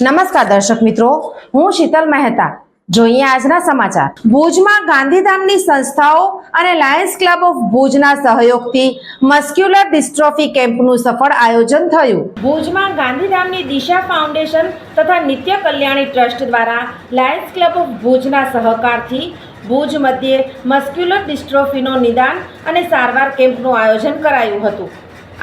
નમસ્કાર દર્શક મિત્રો, હું શીતલ મહેતા. જોઈએ આજના સમાચાર. ભુજમાં ગાંધીધામની સંસ્થાઓ અને લાયન્સ ક્લબ ઓફ ભુજના સહયોગથી મસ્ક્યુલર ડિસ્ટ્રોફી કેમ્પનું સફળ આયોજન થયું. ભુજમાં ગાંધીધામની દિશા ફાઉન્ડેશન તથા નિત્ય કલ્યાણી ટ્રસ્ટ દ્વારા લાયન્સ ક્લબ ઓફ ભુજના સહકારથી ભુજ મધ્યે મસ્ક્યુલર ડિસ્ટ્રોફીનો નિદાન અને સારવાર કેમ્પનું આયોજન કરાયું હતું.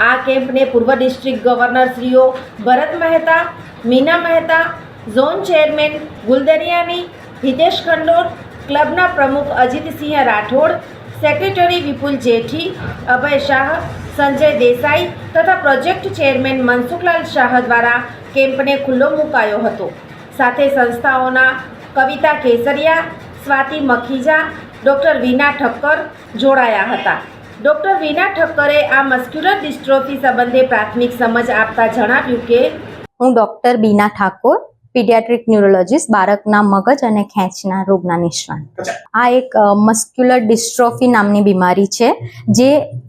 આ કેમ્પને પૂર્વ ડિસ્ટ્રિક્ટ ગવર્નર શ્રીઓ ભરત મહેતા મીના મહેતા, ઝોન ચેરમેન ગુલદરિયાની, હિતેશ ખંડોર, ક્લબના પ્રમુખ અજીતસિંહ રાઠોડ, સેક્રેટરી વિપુલ જેઠી, અભય શાહ, સંજય દેસાઈ તથા પ્રોજેક્ટ ચેરમેન મનસુખલાલ શાહ દ્વારા કેમ્પને ખુલ્લો મુકાયો હતો. સાથે સંસ્થાઓના કવિતા કેસરિયા, સ્વાતિ મખીજા, ડૉક્ટર વિના ઠક્કર જોડાયા હતા. ડૉક્ટર વિના ઠક્કરે આ મસ્ક્યુલર ડિસ્ટ્રોફી સંબંધે પ્રાથમિક સમજ આપતા જણાવ્યું કે હું doctor Bina Thakor, paediatric neurologist, બાળકના મગજ અને ખેંચના રોગના નિષ્ણાત. આ એક મસ્ક્યુલર ડિસ્ટ્રોફી નામની બીમારી છે, જે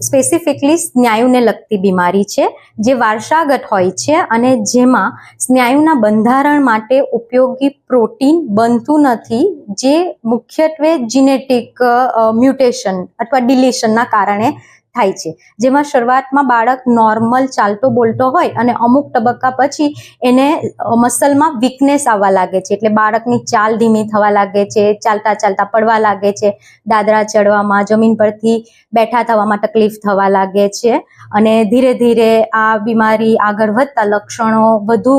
સ્પેસિફિકલી સ્નાયુને લગતી બીમારી છે, જે વારસાગત હોય છે અને જેમાં સ્નાયુના બંધારણ માટે ઉપયોગી પ્રોટીન બનતું નથી, જે મુખ્યત્વે જીનેટિક મ્યુટેશન અથવા ડિલિશનના કારણે થાય છે. જેમાં શરૂઆતમાં બાળક નોર્મલ ચાલતો બોલતો હોય અને અમુક તબક્કા પછી એને મસલમાં વીકનેસ આવવા લાગે છે. એટલે બાળકની ચાલ ધીમી થવા લાગે છે, ચાલતા ચાલતા પડવા લાગે છે, દાદરા ચડવામાં, જમીન પરથી બેઠા થવામાં તકલીફ થવા લાગે છે અને ધીરે ધીરે આ બીમારી આગળ વધતા લક્ષણો વધુ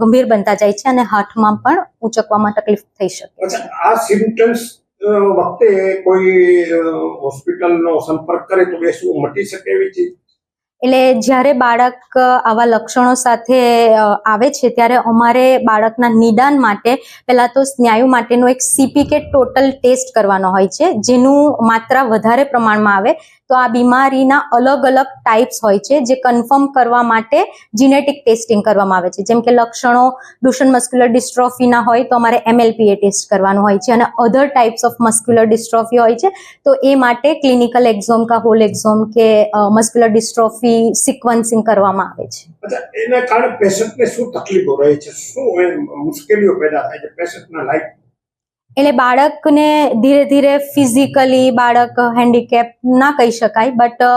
ગંભીર બનતા જાય છે અને હાથમાં પણ ઉચકવામાં તકલીફ થઈ શકે છે. આ સિમ્ટમ્સ વખતે કોઈ હોસ્પિટલનો સંપર્ક કરે તો બે શું મટી શકે એવી ચીજ? એટલે જ્યારે બાળક આવા લક્ષણો સાથે આવે છે, ત્યારે અમારે બાળકના નિદાન માટે, પહેલા તો સ્નાયુ માટેનો એક સીપી કે ટોટલ ટેસ્ટ કરવાનો હોય છે, જેનું માત્રા વધારે પ્રમાણમાં આવે તો આ બીમારીના અલગ અલગ ટાઈપ્સ હોય છે, જે કન્ફર્મ કરવા માટે જીનેટિક ટેસ્ટિંગ કરવામાં આવે છે. જેમ કે લક્ષણો ડુશન મસ્ક્યુલર ડિસ્ટ્રોફીના હોય તો અમારે એમએલપીએ ટેસ્ટ કરવાનું હોય છે અને other types of muscular dystrophy હોય છે, તો એ માટે ક્લિનિકલ એક્ઝોમ કા હોલ એક્ઝોમ કે મસ્ક્યુલર ડિસ્ટ્રોફી સિક્વન્સિંગ કરવામાં આવે છે. એના કારણે પેશન્ટને શું તકલીફો રહે છે? શું મુશ્કેલીઓ પેદા થાય છે? પેશન્ટના લાઈફ એટલે બાળકને ધીરે ધીરે ફિઝિકલી બાળક હેન્ડીકેપ ના કહી શકાય બટ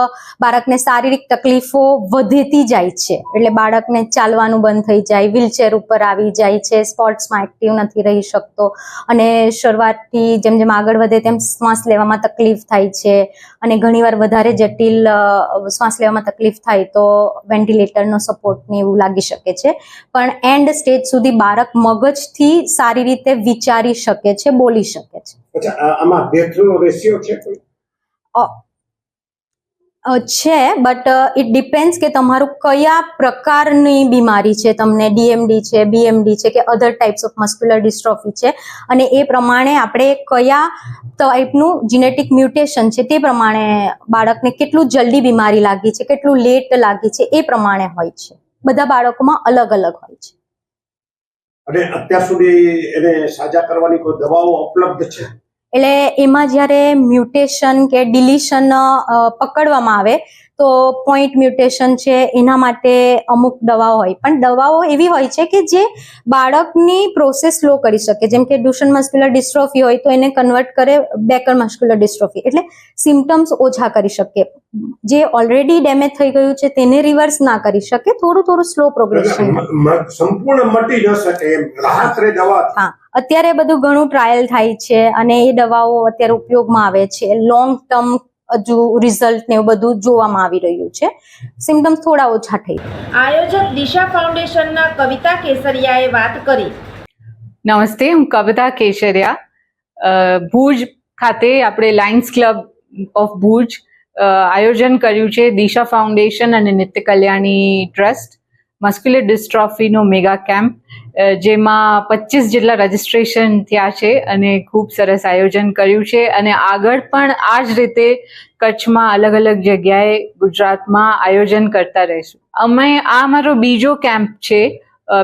બાળકને શારીરિક તકલીફો વધતી જાય છે. એટલે બાળકને ચાલવાનું બંધ થઈ જાય વ્હીલચેર ઉપર આવી જાય છે સ્પોર્ટ્સમાં એક્ટિવ નથી રહી શકતો અને શરૂઆતથી જેમ જેમ આગળ વધે તેમ શ્વાસ લેવામાં તકલીફ થાય છે અને ઘણીવાર વધારે જટિલ શ્વાસ લેવામાં તકલીફ થાય તો વેન્ટિલેટરનો સપોર્ટ ને એવું લાગી શકે છે. પણ એન્ડ સ્ટેજ સુધી બાળક મગજથી સારી રીતે વિચારી શકે છે બોલી શકે છે. આમાં ડેથનો રેશિયો છે છે બટ ઇટ ડિપેન્ડ્સ કે તમારું કયા પ્રકારની બીમારી છે. તમને ડીએમડી છે બીએમડી છે કે other types of muscular dystrophy છે. અને એ પ્રમાણે આપણે કયા ટાઈપનું જીનેટિક મ્યુટેશન છે તે પ્રમાણે બાળકને કેટલું જલ્દી બીમારી લાગી છે કેટલું લેટ લાગી છે એ પ્રમાણે હોય છે. બધા બાળકોમાં અલગ અલગ હોય છે. અને અત્યાર સુધી એને સાજા કરવાની કોઈ દવાઓ ઉપલબ્ધ છે? એટલે એમાં જ્યારે મ્યુટેશન કે ડિલિશન પકડવામાં આવે તો પોઈન્ટ મ્યુટેશન છે એના માટે અમુક દવાઓ હોય. પણ દવાઓ એવી હોય છે કે જે બાળકની પ્રોસેસ સ્લો કરી શકે. જેમ કે ડુશન મસ્ક્યુલર ડિસ્ટ્રોફી હોય તો એને કન્વર્ટ કરે બેકર મસ્ક્યુલર ડિસ્ટ્રોફી એટલે સિમ્ટમ્સ ઓછા કરી શકે. જે ઓલરેડી ડેમેજ થઈ ગયું છે તેને રિવર્સ ના કરી શકે. થોડું થોડું સ્લો પ્રોગ્રેશન સંપૂર્ણ મટી ન શકે એમ. રાહત રે દવા. હા. અત્યારે બધું ઘણું ટ્રાયલ થાય છે અને એ દવાઓ અત્યારે ઉપયોગમાં આવે છે. લોંગ ટર્મ હજુ રિઝલ્ટ ને એવું બધું જોવામાં આવી રહ્યું છે. સિમ્પટમ થોડા ઓછા થઈ આયોજક દિશા ફાઉન્ડેશનના કવિતા કેસરિયાએ વાત કરી. નમસ્તે હું કવિતા કેસરિયા. ભુજ ખાતે આપણે લાયન્સ ક્લબ ઓફ ભુજ આયોજન કર્યું છે દિશા ફાઉન્ડેશન અને નિત્ય કલ્યાણી ટ્રસ્ટ. મસ્ક્યુલર ડિસ્ટ્રોફીનો મેગા કેમ્પ જેમાં પચીસ જેટલા રજિસ્ટ્રેશન થયા છે અને ખૂબ સરસ આયોજન કર્યું છે. અને આગળ પણ આ જ રીતે કચ્છમાં અલગ અલગ જગ્યાએ ગુજરાતમાં આયોજન કરતા રહીશું. અમે, આ મારો બીજો કેમ્પ છે.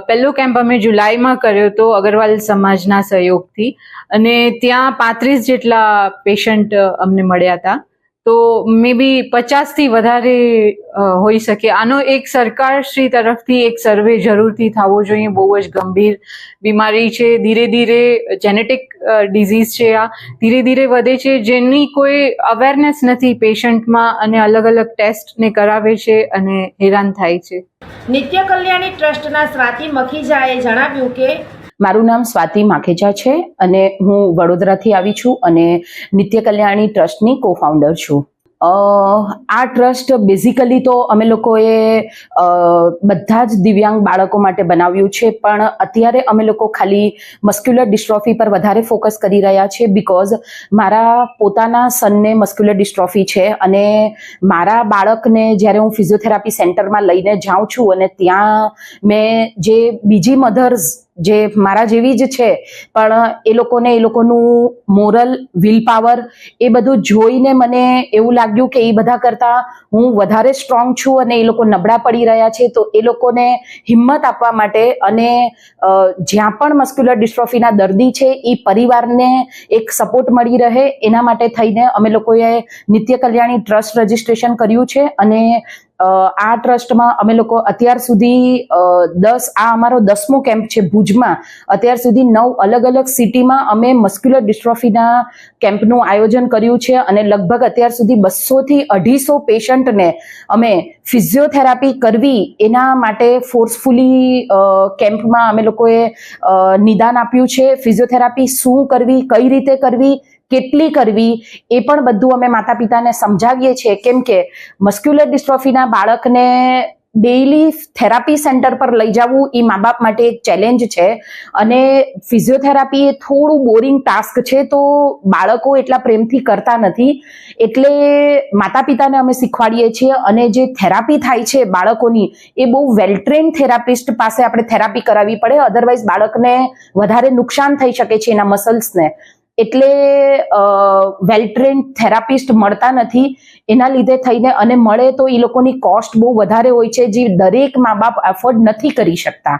પહેલો કેમ્પ અમે જુલાઈમાં કર્યો હતો અગરવાલ સમાજના સહયોગથી. અને ત્યાં પાંત્રીસ જેટલા પેશન્ટ અમને મળ્યા હતા. તો મે બી પચાસથી વધારે હોઈ શકે. આનો એક સરકારશ્રી તરફથી એક સર્વે જરૂરથી થવો જોઈએ. બહુ જ ગંભીર બીમારી છે. ધીરે ધીરે જેનેટિક ડિઝીઝ છે આ. ધીરે ધીરે વધે છે. જેની કોઈ અવેરનેસ નથી પેશન્ટમાં અને અલગ અલગ ટેસ્ટને કરાવે છે અને હેરાન થાય છે. નિત્ય કલ્યાણી ટ્રસ્ટના સ્વાતિ મખીજાએ જણાવ્યું કે મારું નામ સ્વાતિ માખેજા છે અને હું વડોદરાથી આવી છું અને નિત્ય કલ્યાણી ટ્રસ્ટની કો ફાઉન્ડર છું આ ટ્રસ્ટ બેઝિકલી તો અમે લોકોએ બધા જ દિવ્યાંગ બાળકો માટે બનાવ્યું છે, પણ અત્યારે અમે લોકો ખાલી મસ્ક્યુલર ડિસ્ટ્રોફી પર વધારે ફોકસ કરી રહ્યા છે બિકોઝ મારા પોતાના સનને મસ્ક્યુલર ડિસ્ટ્રોફી છે અને મારા બાળકને જ્યારે હું ફિઝિયોથેરાપી સેન્ટરમાં લઈને જાઉં છું અને ત્યાં મેં જે બીજી મધર્સ જે મારા જેવી જ છે, પણ એ લોકોને, એ લોકોનું મોરલ વિલ પાવર એ બધું જોઈને મને એવું લાગ્યું કે એ બધા કરતાં હું વધારે સ્ટ્રોંગ છું અને એ લોકો નબળા પડી રહ્યા છે, તો એ લોકોને હિંમત આપવા માટે અને જ્યાં પણ મસ્ક્યુલર ડિસ્ટ્રોફીના દર્દી છે, એ પરિવારને એક સપોર્ટ મળી રહે એના માટે થઈને અમે લોકોએ નિત્ય કલ્યાણી ટ્રસ્ટ રજિસ્ટ્રેશન કર્યું છે અને આ ટ્રસ્ટમાં અમે લોકો અત્યાર સુધી દસ, આ અમારો દસમો કેમ્પ છે ભુજમાં. અત્યાર સુધી નવ અલગ અલગ સિટીમાં અમે મસ્ક્યુલર ડિસ્ટ્રોફીના કેમ્પનું આયોજન કર્યું છે અને લગભગ અત્યાર સુધી બસોથી અઢીસો પેશન્ટને અમે ફિઝિયોથેરાપી કરવી એના માટે ફોર્સફુલી કેમ્પમાં અમે લોકોએ નિદાન આપ્યું છે. ફિઝિયોથેરાપી શું કરવી, કઈ રીતે કરવી કેટલી કરવી એ પણ બધું અમે માતા પિતાને સમજાવીએ છીએ. કેમ કે મસ્ક્યુલર ડિસ્ટ્રોફીના બાળકને ડેઈલી થેરાપી સેન્ટર પર લઈ જવું એ મા બાપ માટે એક ચેલેન્જ છે. અને ફિઝિયોથેરાપી એ થોડું બોરિંગ ટાસ્ક છે તો બાળકો એટલા પ્રેમથી કરતા નથી. એટલે માતા પિતાને અમે શીખવાડીએ છીએ અને જે થેરાપી થાય છે બાળકોની એ બહુ વેલ ટ્રેન થેરાપિસ્ટ પાસે આપણે થેરાપી કરાવવી પડે. અધરવાઇઝ બાળકને વધારે નુકસાન થઈ શકે છે એના મસલ્સને એટલે વેલ ટ્રેન થેરાપિસ્ટ મળતા નથી. એના લીધે થઈને અને મળે તો એ લોકોની કોસ્ટ બહુ વધારે હોય છે, જે દરેક મા બાપ એફોર્ડ નથી કરી શકતા.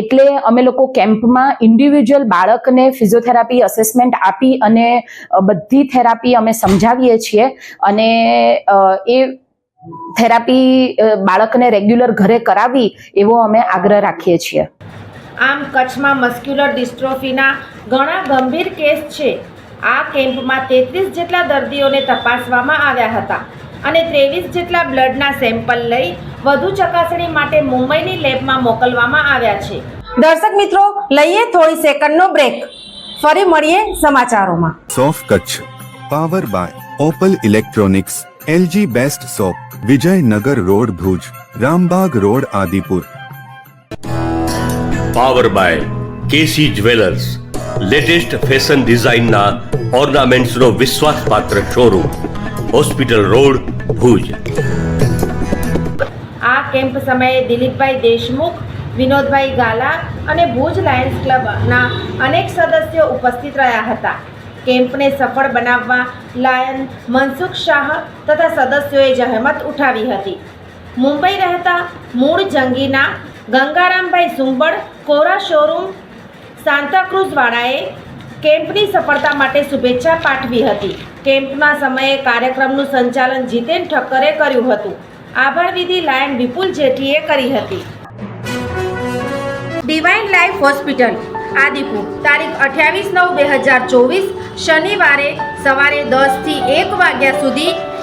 એટલે અમે લોકો કેમ્પમાં ઇન્ડિવિજ્યુઅલ બાળકને ફિઝિયોથેરાપી અસેસમેન્ટ આપી અને બધી થેરાપી અમે સમજાવીએ છીએ. અને એ થેરાપી બાળકને રેગ્યુલર ઘરે કરાવી એવો અમે આગ્રહ રાખીએ છીએ. આમ કચ્છમાં મસ્ક્યુલર ડિસ્ટ્રોફીના ઘણા ગંભીર કેસ છે. આ કેમ્પમાં તેત્રીસ જેટલા દર્દીઓને તપાસવામાં આવ્યા હતા અને ત્રેવીસ જેટલા બ્લડના સેમ્પલ લઈ વધુ ચકાસણી માટે મુંબઈની લેબમાં મોકલવામાં આવ્યા છે. દર્શક મિત્રો લઈએ થોડી સેકન્ડનો બ્રેક. ફરી મળીએ સમાચારોમાં. સોફ Kutch power by Opal electronics LG best shop Vijaynagar road Bhuj Rambag road Adipur. Power by KC jewellers latest fashion ડિઝાઇનના ઓર્નામેન્ટ્સનો વિશ્વાસપાત્ર શોરૂમ હોસ્પિટલ રોડ ભુજ આ કેમ્પ સમયે દિલીપભાઈ દેશમુખ, વિનોદભાઈ ગાલા અને ભુજ લાયન્સ ક્લબના અનેક સદસ્યો ઉપસ્થિત રહ્યા હતા. કેમ્પને સફળ બનાવવા લાયન મનસુખ શાહ તથા સદસ્યોએ જહેમત ઉઠાવી હતી. મુંબઈ રહેતા મૂળ જંગીના ગંગારામભાઈ સુંબળ, કોરા શોરૂમ સાંતાક્રુઝવાળાએ કેમ્પની સફળતા માટે શુભેચ્છા પાઠવી હતી. કેમ્પના સમયે કાર્યક્રમનું સંચાલન જીતેન ઠક્કરે કર્યું હતું. આભાર વિધિ લાયન વિપુલ જેઠીએ કરી હતી. ડિવાઇન લાઈફ હોસ્પિટલ, આદિપુર, તારીખ અઠ્યાવીસ નવ બે હજાર ચોવીસ, શનિવારે સવારે દસથી એક વાગ્યા સુધી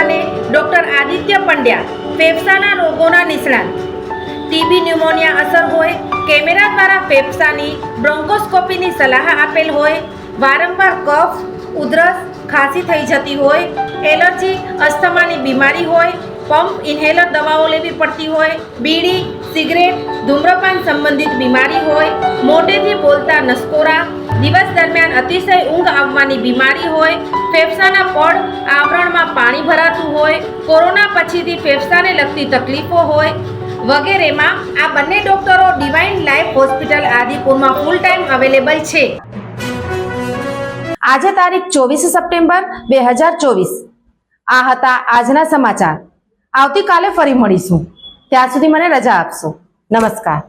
અને ડૉક્ટર આદિત્ય પંડ્યા ફેફસાના રોગોના નિષ્ણાત. ટીબી ન્યુમોનિયા અસર હોય, કેમેરા દ્વારા ફેફસાની બ્રોન્કોસ્કોપીની સલાહ આપેલ હોય, વારંવાર કફ, ઉધરસ ખાંસી થઈ જતી હોય, એલર્જી, અસ્થમાની બીમારી હોય પંપ ઇન્હેલર દવાઓ લેવી પડતી હોય, બીડી, સિગરેટ, ધૂમ્રપાન સંબંધિત બીમારી હોય, મોઢેથી બોલતા નસકોરા દિવસ દરમિયાન અતિશય ઊંઘ આવવાની બીમારી હોય, ફેફસાના પડ આવરણમાં પાણી ભરાતું હોય, કોરોના પછીથી ફેફસાને લગતી તકલીફો હોય વગેરેમાં આ બંને ડોક્ટરો ડિવાઇન લાઈફ હોસ્પિટલ આદિપુરમાં ફૂલ ટાઈમ અવેલેબલ છે. આજે તારીખ ચોવીસ સપ્ટેમ્બર બે હજાર ચોવીસ. આ હતા આજના સમાચાર. આવતીકાલે ફરી મળીશું. ત્યાં સુધી મને રજા આપશો. નમસ્કાર.